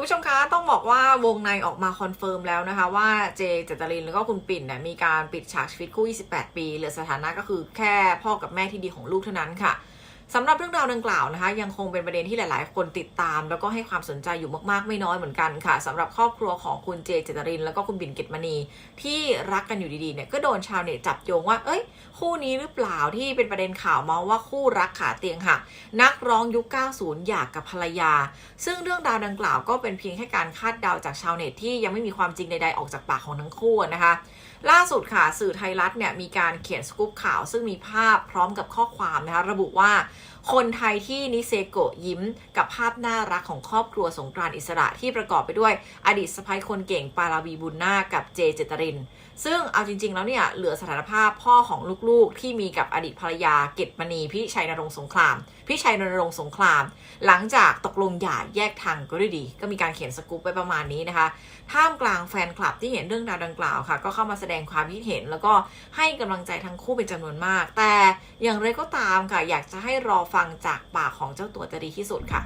คุณผู้ชมคะต้องบอกว่าวงในออกมาคอนเฟิร์มแล้วนะคะ ว่าเจเจตรินแล้วก็คุณปิ่นเนี่ยมีการปิดฉากชีวิตคู่ 28 ปีเหลือสถานะก็คือแค่พ่อกับแม่ที่ดีของลูกเท่านั้นค่ะ สำหรับเรื่องราวดังกล่าวนะคะ ยังคงเป็นประเด็นที่หลาย ๆ คนติดตาม แล้วก็ให้ความสนใจอยู่มาก ๆ ไม่น้อยเหมือนกันค่ะสำหรับครอบครัวของคุณเจเจตริน แล้วก็คุณปิ่นเกตมณี ที่รักกันอยู่ดีๆเนี่ยก็โดนชาวเน็ตจับโยงว่า เอ้ย คู่นี้หรือเปล่าที่เป็นประเด็นข่าวมองว่าคู่รักขาเตียงค่ะนักร้องยุค 90 อยากกับภรรยา ซึ่งเรื่องราวดังกล่าวก็เป็นเพียงแค่การคาดเดาจากชาวเน็ตที่ยังไม่มีความจริงใด ๆ ออกจากปากของทั้งคู่นะคะล่าสุดค่ะสื่อไทยรัฐเนี่ยมีการเขียนสกู๊ปข่าว ซึ่งมีภาพพร้อมกับข้อความนะคะระบุว่าคนไทยที่นิเซโกยิ้มกับภาพน่ารักของครอบครัวสงกรานต์อิสระที่ประกอบไปด้วยอดีตสะพ้ายคนเก่งปาราวีบุญนาคกับเจเจตริน ซึ่งเอาจริง ๆ แล้วเนี่ย เหลือสถานภาพพ่อของลูกๆ ที่มีกับอดีตภรรยาเกตมณีพี่ชัยนรงสงครามพี่ชัยนรงสงคราม หลังจากตกลงหย่าแยกทางก็ด้วยดี ก็มีการเขียนสกู๊ปไปประมาณนี้นะคะท่ามกลางแฟนคลับที่เห็นเรื่องราวดังกล่าวค่ะ ก็เข้ามาแสดงความคิดเห็น แล้วก็ให้กำลังใจทั้งคู่เป็นจำนวนมาก แต่อย่างไรก็ตามค่ะอยากจะให้รอฟังจากปากของเจ้าตัวจะดีที่สุดค่ะ